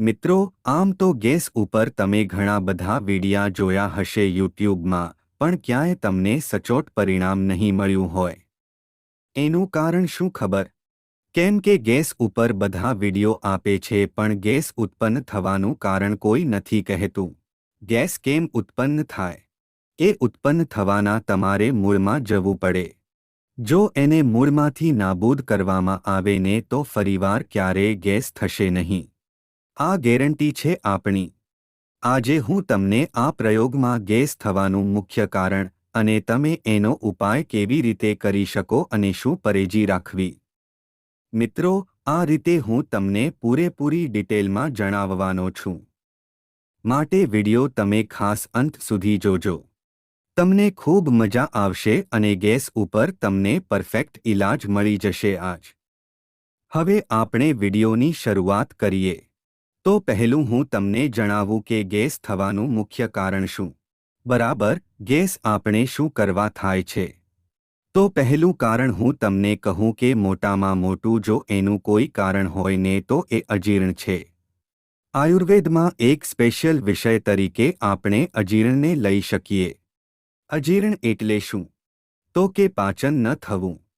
મિત્રો, આમ તો ગેસ ઉપર તમે ઘણા બધા વિડિયા જોયા હશે યુટ્યુબમાં, પણ ક્યાંય તમને સચોટ પરિણામ નહીં મળ્યું હોય. એનું કારણ શું ખબર? કેમ કે ગેસ ઉપર બધા વિડિયો આપે છે, પણ ગેસ ઉત્પન્ન થવાનું કારણ કોઈ નથી કહેતું. ગેસ કેમ ઉત્પન્ન થાય? એ ઉત્પન્ન થવાના તમારે મૂળમાં જવું પડે. જો એને મૂળમાંથી નાબૂદ કરવામાં આવે ને તો ફરીવાર ક્યારેય ગેસ થશે નહીં. આ ગેરંટી છે આપણી. આજે હું તમને આ પ્રયોગમાં ગેસ થવાનું મુખ્ય કારણ અને તમે એનો ઉપાય કેવી રીતે કરી શકો અને શું પરેજી રાખવી. મિત્રો, આ રીતે હું તમને પૂરેપૂરી ડિટેલમાં જણાવવાનો છું. માટે વિડિયો તમે ખાસ અંત સુધી જોજો. તમને ખૂબ મજા આવશે અને ગેસ ઉપર તમને પરફેક્ટ ઇલાજ મળી જશે આજ. હવે આપણે વિડિયોની શરૂઆત કરીએ. તો પહેલું હું તમને જણાવું કે ગેસ થવાનું મુખ્ય કારણ શું. બરાબર, ગેસ આપણે શું કરવા થાય છે? તો પહેલું કારણ હું તમને કહું કે મોટામાં મોટું જો એનું કોઈ કારણ હોય ને તો એ અજીર્ણ છે. આયુર્વેદમાં એક સ્પેશિયલ વિષય તરીકે આપણે અજીર્ણને લઈ શકીએ. અજીર્ણ એટલે શું? તો કે પાચન ન થવું.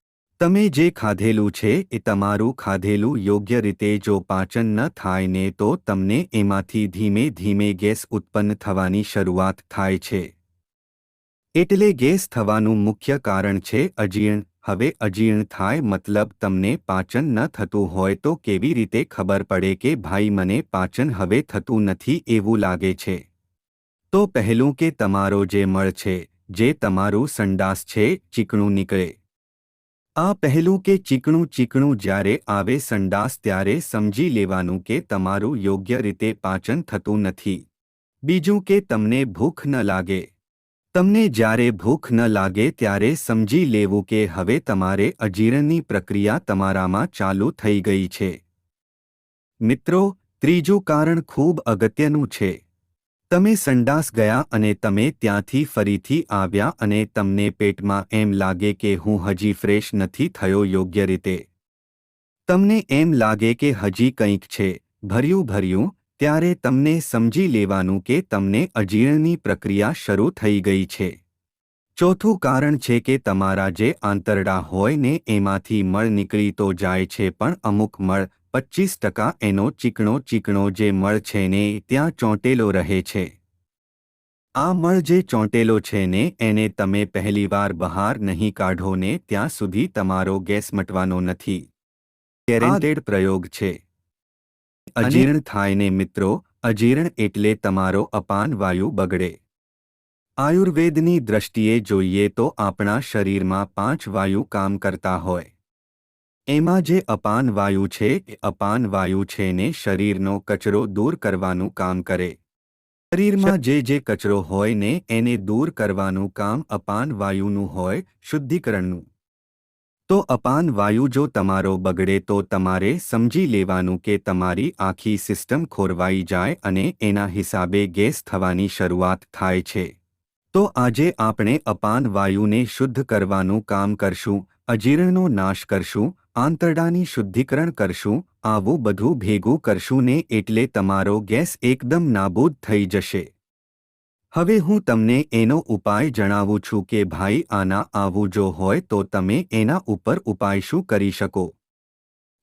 તમે જે ખાધેલું છે એ તમારું ખાધેલું યોગ્ય રીતે જો પાચન ન થાય ને તો તમને એમાંથી ધીમે ધીમે ગેસ ઉત્પન્ન થવાની શરૂઆત થાય છે. એટલે ગેસ થવાનું મુખ્ય કારણ છે અજીર્ણ. હવે અજીર્ણ થાય મતલબ તમને પાચન ન થતું હોય તો કેવી રીતે ખબર પડે કે ભાઈ મને પાચન હવે થતું નથી એવું લાગે છે. તો પહેલું કે તમારો જે મળ છે, જે તમારું સંડાસ છે, ચીકણું નીકળે. આ પહેલું કે ચીકણું ચીકણું જ્યારે આવે સંડાસ ત્યારે સમજી લેવાનું કે તમારું યોગ્ય રીતે પાચન થતું નથી. બીજું કે તમને ભૂખ ન લાગે. તમને જ્યારે ભૂખ ન લાગે ત્યારે સમજી લેવું કે હવે તમારે અજીર્ણની પ્રક્રિયા તમારામાં ચાલુ થઈ ગઈ છે. મિત્રો, ત્રીજું કારણ ખૂબ અગત્યનું છે. તમે સંડાસ ગયા અને તમે ત્યાંથી ફરીથી આવ્યા અને તમને પેટમાં એમ લાગે કે હું હજી ફ્રેશ નથી થયો યોગ્ય રીતે. તમને એમ લાગે કે હજી કંઈક છે. ભર્યું ભર્યું, ત્યારે તમને સમજી લેવાનું કે તમને અજીર્ણની પ્રક્રિયા શરૂ થઈ ગઈ છે. ચોથું કારણ છે કે તમારા જે આંતરડા હોય ને એમાંથી મળ નીકળી તો જાય છે પણ અમુક મળ પચ્ચીસ ટકા એનો ચીકણો ચીકણો જે મળ છે ને ત્યાં ચોંટેલો રહે છે. આ મળ જે ચોંટેલો છે ને એને તમે પહેલીવાર બહાર નહીં કાઢો ને ત્યાં સુધી તમારો ગેસ મટવાનો નથી. ગેરેન્ટેડ પ્રયોગ છે. અજીર્ણ થાય ને મિત્રો અજીર્ણ એટલે તમારો અપાન વાયુ બગડે. આયુર્વેદની દ્રષ્ટિએ જોઈએ તો આપણા શરીરમાં પાંચ વાયુ કામ કરતા હોય. એમાં જે અપાન વાયુ છે એ અપાન વાયુ છે ને શરીરનો કચરો દૂર કરવાનું કામ કરે. શરીરમાં જે જે કચરો હોય ને એને દૂર કરવાનું કામ અપાન વાયુનું હોય શુદ્ધિકરણનું. તો અપાન વાયુ જો તમારો બગડે તો તમારે સમજી લેવાનું કે તમારી આખી સિસ્ટમ ખોરવાઈ જાય અને એના હિસાબે ગેસ થવાની શરૂઆત થાય છે. તો આજે આપણે અપાન વાયુને શુદ્ધ કરવાનું કામ કરશું અજીર્ણનો નાશ કરશું આંતરડાની શુદ્ધિકરણ કરશું, આવું બધું ભેગું કરશું ને એટલે તમારો ગેસ એકદમ નાબૂદ થઈ જશે. હવે હું તમને એનો ઉપાય જણાવું છું કે ભાઈ આના આવું જો હોય તો તમે એના ઉપર ઉપાય શું કરી શકો?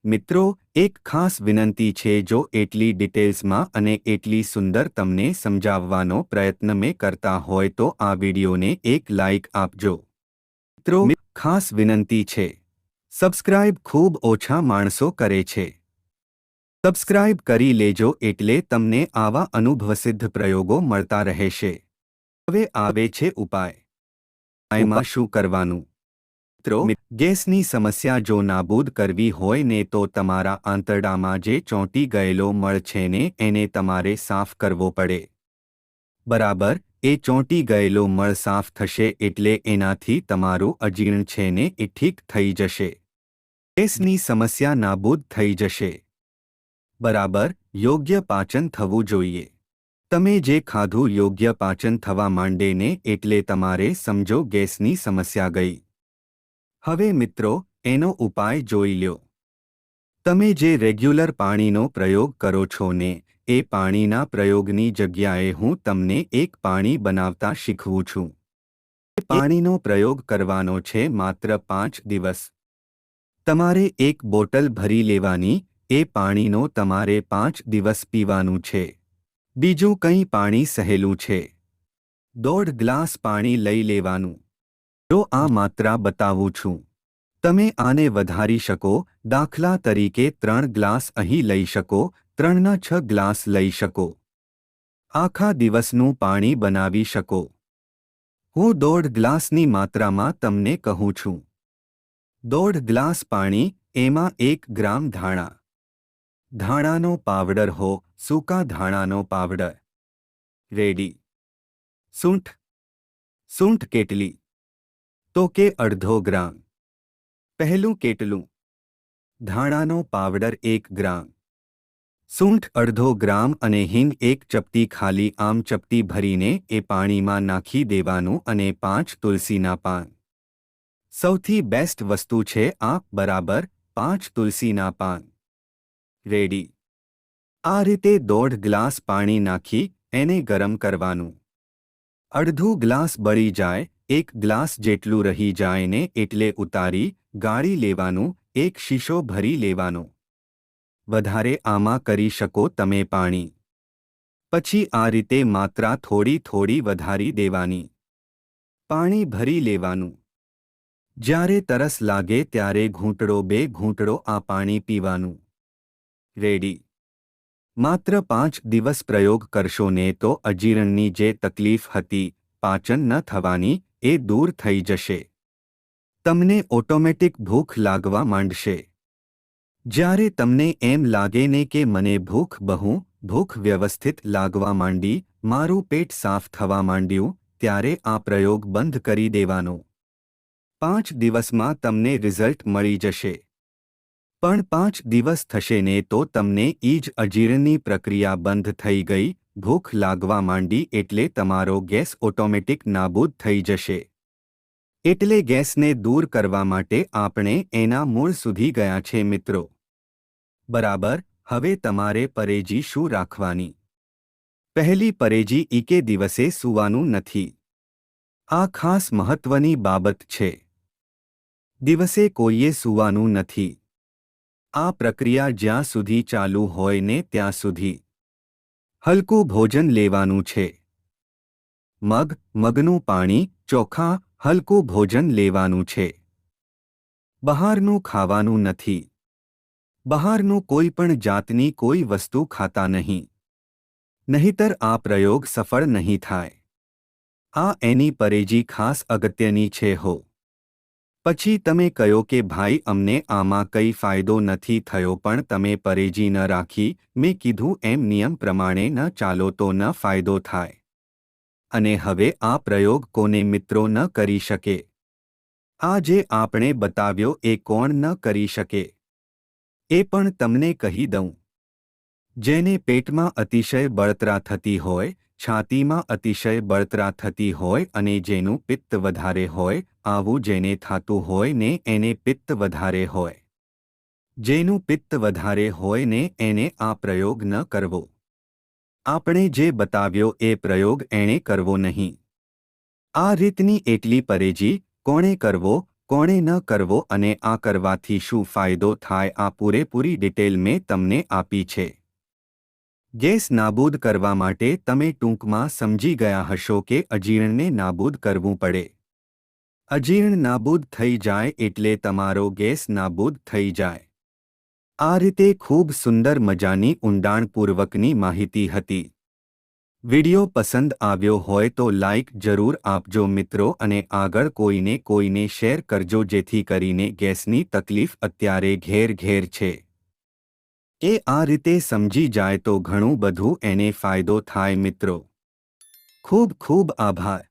મિત્રો, એક ખાસ વિનંતી છે જો એટલી ડિટેલ્સમાં અને એટલી સુંદર તમને સમજાવવાનો પ્રયત્ન મેં કરતા હોય તો આ વિડિયોને એક લાઇક આપજો. મિત્રો, ખાસ વિનંતી છે. સબસ્ક્રાઇબ ખૂબ ઓછા માણસો કરે છે. સબસ્ક્રાઇબ કરી લેજો એટલે તમને આવા અનુભવસિદ્ધ પ્રયોગો મળતા રહેશે. હવે આવે છે ઉપાય. એમાં શું કરવાનું? મિત્રો, ગેસની સમસ્યા જો નાબૂદ કરવી હોય ને તો તમારા આંતરડામાં જે ચોંટી ગયેલો મળ છે ને એને તમારે સાફ કરવો પડે. બરાબર, એ ચોંટી ગયેલો મળ સાફ થશે એટલે એનાથી તમારું અજીર્ણ છે ને એ ઠીક થઈ જશે. ગેસની સમસ્યા નાબૂદ થઈ જશે. બરાબર, યોગ્ય પાચન થવું જોઈએ. તમે જે ખાધું યોગ્ય પાચન થવા માંડે ને એટલે તમારે સમજો ગેસની સમસ્યા ગઈ. હવે મિત્રો, એનો ઉપાય જોઈ લ્યો. તમે જે રેગ્યુલર પાણીનો પ્રયોગ કરો છો ને, એ પાણીના પ્રયોગની જગ્યાએ હું તમને એક પાણી બનાવતા શીખવું છું. પાણીનો પ્રયોગ કરવાનો છે માત્ર પાંચ દિવસ. તમારે એક બોટલ ભરી લેવાની, એ પાણીનો તમારે પાંચ દિવસ પીવાનું છે. બીજું કંઈ પાણી સહેલું છે. દોઢ ગ્લાસ પાણી લઈ લેવાનું. જો આ માત્રા બતાવું છું. તમે આને વધારી શકો, દાખલા તરીકે ત્રણ ગ્લાસ અહીં લઈ શકો, ત્રણના છ ગ્લાસ લઈ શકો. આખા દિવસનું પાણી બનાવી શકો. હું દોઢ ગ્લાસની માત્રામાં તમને કહું છું. દોઢ ગ્લાસ પાણી એમાં એક ગ્રામ ધાણા. ધાણાનો પાવડર હો, સૂકા ધાણાનો પાવડર. રેડી. સૂંઠ. સૂંઠ કેટલી? તો કે અડધો ગ્રામ. પહેલું કેટલું? ધાણાનો પાવડર એક ગ્રામ. સૂંઠ અડધો ગ્રામ અને હિંગ એક ચપટી ખાલી આમ ચપટી ભરીને એ પાણીમાં નાખી દેવાનું અને પાંચ તુલસીના પાન. સૌથી બેસ્ટ વસ્તુ છે આંખ બરાબર પાંચ તુલસીના પાન. રેડી આ રીતે દોઢ ગ્લાસ પાણી નાખી એને ગરમ કરવાનું. અડધું ગ્લાસ બળી જાય, એક ગ્લાસ જેટલું રહી જાય ને એટલે ઉતારી ગાળી લેવાનું, એક શીશો ભરી લેવાનો. વધારે આમાં કરી શકો તમે પાણી. પછી આ રીતે માત્રા થોડી થોડી વધારી દેવાની. પાણી ભરી લેવાનું. જ્યારે તરસ લાગે ત્યારે ઘૂંટડો બે ઘૂંટડો આ પાણી પીવાનું. રેડી. માત્ર પાંચ દિવસ પ્રયોગ કરશો ને તો અજીરણની જે તકલીફ હતી, પાચન ન થવાની, એ દૂર થઈ જશે. તમને ઓટોમેટિક ભૂખ લાગવા માંડશે. જ્યારે તમને એમ લાગે ને કે મને ભૂખ બહુ, ભૂખ વ્યવસ્થિત લાગવા માંડી, મારું પેટ સાફ થવા માંડ્યું, ત્યારે આ પ્રયોગ બંધ કરી દેવાનો. પાંચ દિવસમાં તમને રિઝલ્ટ મળી જશે. પણ પાંચ દિવસ થશે ને તો તમને ઈજ અજીર્ણની પ્રક્રિયા બંધ થઈ ગઈ, ભૂખ લાગવા માંડી એટલે તમારો ગેસ ઓટોમેટિક નાબૂદ થઈ જશે. એટલે ગેસને દૂર કરવા માટે આપણે એના મૂળ સુધી ગયા છે મિત્રો. બરાબર, હવે તમારે પરેજી શું રાખવાની? પહેલી પરેજી ઈકે દિવસે સૂવાનું નથી. આ ખાસ મહત્વની બાબત છે. દિવસે કોઈએ સૂવાનું નથી. આ પ્રક્રિયા જ્યાં સુધી ચાલુ હોય ને ત્યાં સુધી. હલકું ભોજન લેવાનું છે. મગ, મગનું પાણી, ચોખા, હલકું ભોજન લેવાનું છે. બહારનું ખાવાનું નથી. બહારનું કોઈ પણ જાતની કોઈ વસ્તુ ખાતા નહીં. નહીતર આ પ્રયોગ સફળ નહીં થાય. આ એની પરેજી ખાસ અગત્યની છે હો. પછી તમે કહ્યો કે, ભાઈ, અમને આમાં કંઈ ફાયદો નથી થયો, પણ તમે પરેજી ન રાખી. મેં કીધું એમ નિયમ પ્રમાણે ન ચાલો તો ન ફાયદો થાય. અને હવે આ પ્રયોગ કોને મિત્રો ન કરી શકે? આ જે આપણે બતાવ્યો એ કોણ ન કરી શકે? એ પણ તમને કહી દઉં. જેને પેટમાં અતિશય બળતરા થતી હોય છાતીમાં અતિશય બળતરા થતી હોય અને જેનું પિત્ત વધારે હોય, આવું જેને થાતું હોય ને એને પિત્ત વધારે હોય. જેનું પિત્ત વધારે હોય ને એને આ પ્રયોગ ન કરવો. આપણે જે બતાવ્યો એ પ્રયોગ એણે કરવો નહીં. આ રીતની એટલી પરેજી, કોણે કરવો, કોણે ન કરવો અને આ કરવાથી શું ફાયદો થાય આ પૂરેપૂરી ડિટેલ મેં તમને આપી છે. ગેસ નાબૂદ કરવા માટે તમે ટૂંકમાં સમજી ગયા હશો કે અજીર્ણને નાબૂદ કરવું પડે. અજીર્ણ નાબૂદ થઈ જાય એટલે તમારો ગેસ નાબૂદ થઈ જાય. આ રીતે ખૂબ સુંદર મજાની ઊંડાણપૂર્વકની માહિતી હતી. વિડિયો પસંદ આવ્યો હોય તો લાઇક જરૂર આપજો મિત્રો અને આગળ કોઈને કોઈને શેર કરજો જેથી કરીને ગેસની તકલીફ અત્યારે ઘેર ઘેર છે. એ આ રીતે સમજી જાય તો ઘણું બધું એને ફાયદો થાય મિત્રો. ખૂબ ખૂબ આભાર.